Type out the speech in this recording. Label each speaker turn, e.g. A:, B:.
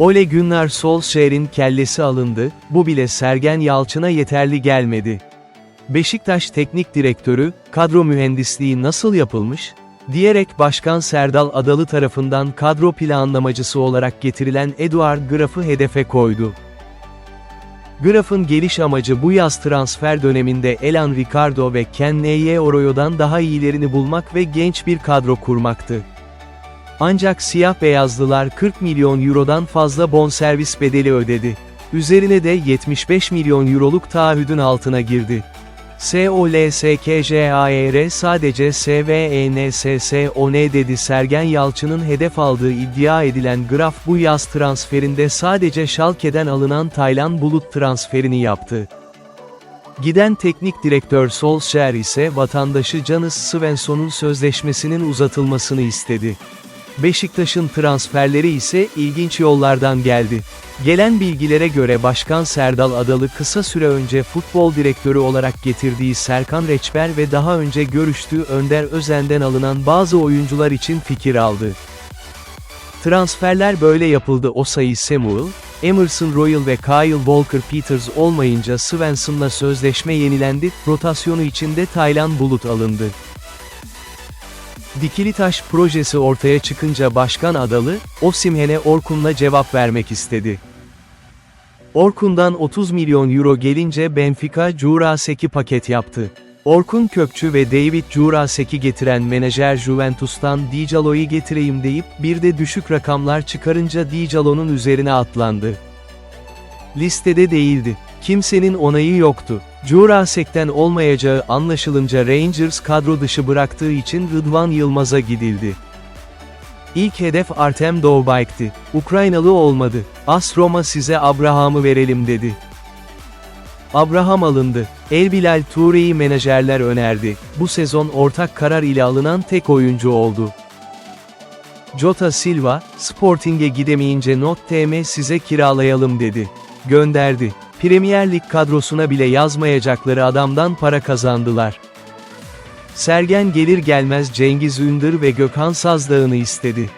A: Ole Gunnar Solskjaer'in kellesi alındı, bu bile Sergen Yalçın'a yeterli gelmedi. Beşiktaş Teknik Direktörü, kadro mühendisliği nasıl yapılmış? diyerek Başkan Serdal Adalı tarafından kadro planlamacısı olarak getirilen Eduard Graf'ı hedefe koydu. Graf'ın geliş amacı bu yaz transfer döneminde Elan Ricardo ve Ken Oroyo'dan daha iyilerini bulmak ve genç bir kadro kurmaktı. Ancak siyah beyazlılar 40 milyon eurodan fazla bonservis bedeli ödedi. Üzerine de 75 milyon euroluk taahhüdün altına girdi. SOLSKJAR sadece SVENSSON dedi Sergen Yalçın'ın hedef aldığı iddia edilen Graf bu yaz transferinde sadece Schalke'den alınan Taylan Bulut transferini yaptı. Giden teknik direktör Solskjaer ise vatandaşı Canis Svensson'un sözleşmesinin uzatılmasını istedi. Beşiktaş'ın transferleri ise ilginç yollardan geldi. Gelen bilgilere göre Başkan Serdal Adalı kısa süre önce futbol direktörü olarak getirdiği Serkan Reçber ve daha önce görüştüğü Önder Özen'den alınan bazı oyuncular için fikir aldı. Transferler böyle yapıldı Osayi Samuel, Emerson Royal ve Kyle Walker-Peters olmayınca Svensson'la sözleşme yenilendi, rotasyonu içinde Taylan Bulut alındı. Dikili Taş projesi ortaya çıkınca Başkan Adalı, Osimhen'e Orkun'la cevap vermek istedi. Orkun'dan 30 milyon euro gelince Benfica Jurasek'i paket yaptı. Orkun Kökçü ve David Jurasek'i getiren menajer Juventus'tan Dijalo'yu getireyim deyip bir de düşük rakamlar çıkarınca Dijalo'nun üzerine atlandı. Listede değildi. Kimsenin onayı yoktu. Jurasek'ten olmayacağı anlaşılınca Rangers kadro dışı bıraktığı için Rıdvan Yılmaz'a gidildi. İlk hedef Artem Dovbik'ti. Ukraynalı olmadı. As Roma size Abraham'ı verelim dedi. Abraham alındı. El Bilal Toure'yi menajerler önerdi. Bu sezon ortak karar ile alınan tek oyuncu oldu. Jota Silva, Sporting'e gidemeyince Not TM size kiralayalım dedi. Gönderdi. Premier Lig kadrosuna bile yazmayacakları adamdan para kazandılar. Sergen gelir gelmez Cengiz Ündür ve Gökhan Sazdağ'ını istedi.